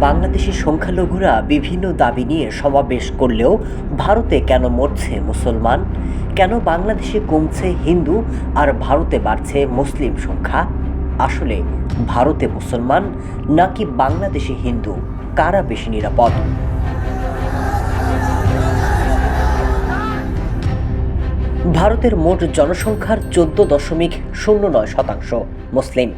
বাংলাদেশের সংখ্যালঘুরা বিভিন্ন দাবি নিয়ে সমাবেশ করলেও ভারতে কেন মরছে মুসলমান? কেন বাংলাদেশে কমছে হিন্দু আর ভারতে বাড়ছে মুসলিম সংখ্যা? আসলে ভারতে মুসলমান নাকি বাংলাদেশে হিন্দু? কারা বেশি নিরাপদ? ভারতের মোট জনসংখ্যার চোদ্দ দশমিক শূন্য নয় শতাংশ মুসলিম।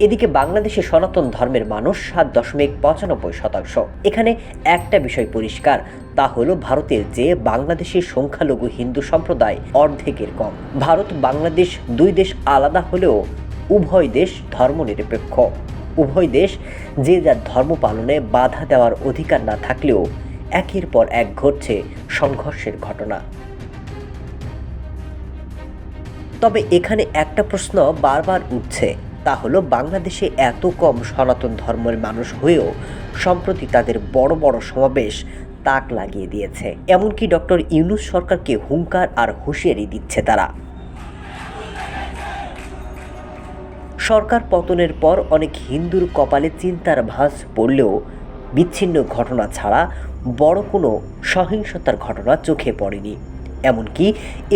এদিকে বাংলাদেশে সনাতন ধর্মের মানুষ সাত দশমিক পঁচানব্বই শতাংশ। এখানে একটা বিষয় পরিষ্কার, তা হলো ভারতের যে বাংলাদেশের সংখ্যালঘু হিন্দু সম্প্রদায় অর্ধেকের কম। ভারত বাংলাদেশ দুই দেশ আলাদা হলেও উভয় দেশ ধর্মনিরপেক্ষ। উভয় দেশ যে যার ধর্ম পালনে বাধা দেওয়ার অধিকার না থাকলেও একের পর এক ঘটছে সংঘর্ষের ঘটনা। তবে এখানে একটা প্রশ্ন বারবার উঠছে। তা হলো বাংলাদেশে এত কম সনাতন ধর্মের মানুষ হয়েও সম্প্রতি তাদের বড় বড় সমাবেশ তাক লাগিয়ে দিয়েছে। এমনকি ডক্টর ইউনুস সরকারকে হুঙ্কার আর হুঁশিয়ারি দিচ্ছে তারা। সরকার পতনের পর অনেক হিন্দুর কপালে চিন্তার ভাঁজ পড়লেও বিচ্ছিন্ন ঘটনা ছাড়া বড় কোনো সহিংসতার ঘটনা চোখে পড়েনি। এমনকি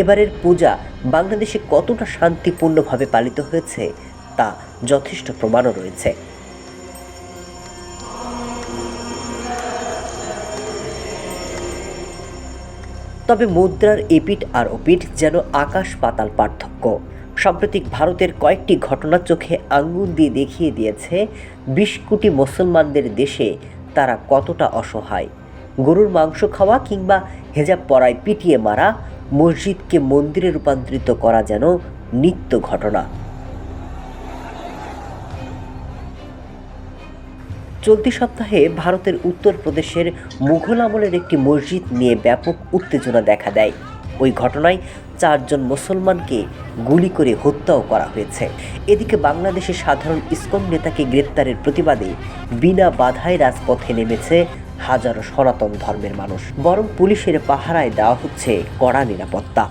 এবারের পূজা বাংলাদেশে কতটা শান্তিপূর্ণভাবে পালিত হয়েছে তা যথেষ্ট প্রমাণও রয়েছে। তবে মুদ্রার এপিট আর ওপিট যেন আকাশ পাতাল পার্থক্য। সাম্প্রতিক ভারতের কয়েকটি ঘটনা চোখে আঙ্গুল দিয়ে দেখিয়ে দিয়েছে বিশ কোটি মুসলমানদের দেশে তারা কতটা অসহায়। গরুর মাংস খাওয়া কিংবা হেজাব পরায় পিটিয়ে মারা, মসজিদকে মন্দিরে রূপান্তরিত করা যেন নিত্য ঘটনা। চলতি সপ্তাহে ভারতের উত্তরপ্রদেশের মুঘল আমলের একটি মসজিদ নিয়ে ব্যাপক উত্তেজনা দেখা দেয়। ওই ঘটনায় চারজন মুসলমানকে গুলি করে হত্যাও করা হয়েছে। এদিকে বাংলাদেশের সাধারণ ইসকন নেতাকে গ্রেপ্তারের প্রতিবাদে বিনা বাধায় রাজপথে নেমেছে হাজারো সনাতন ধর্মের মানুষ। বরং পুলিশের পাহারায় দেওয়া হচ্ছে কড়া নিরাপত্তা।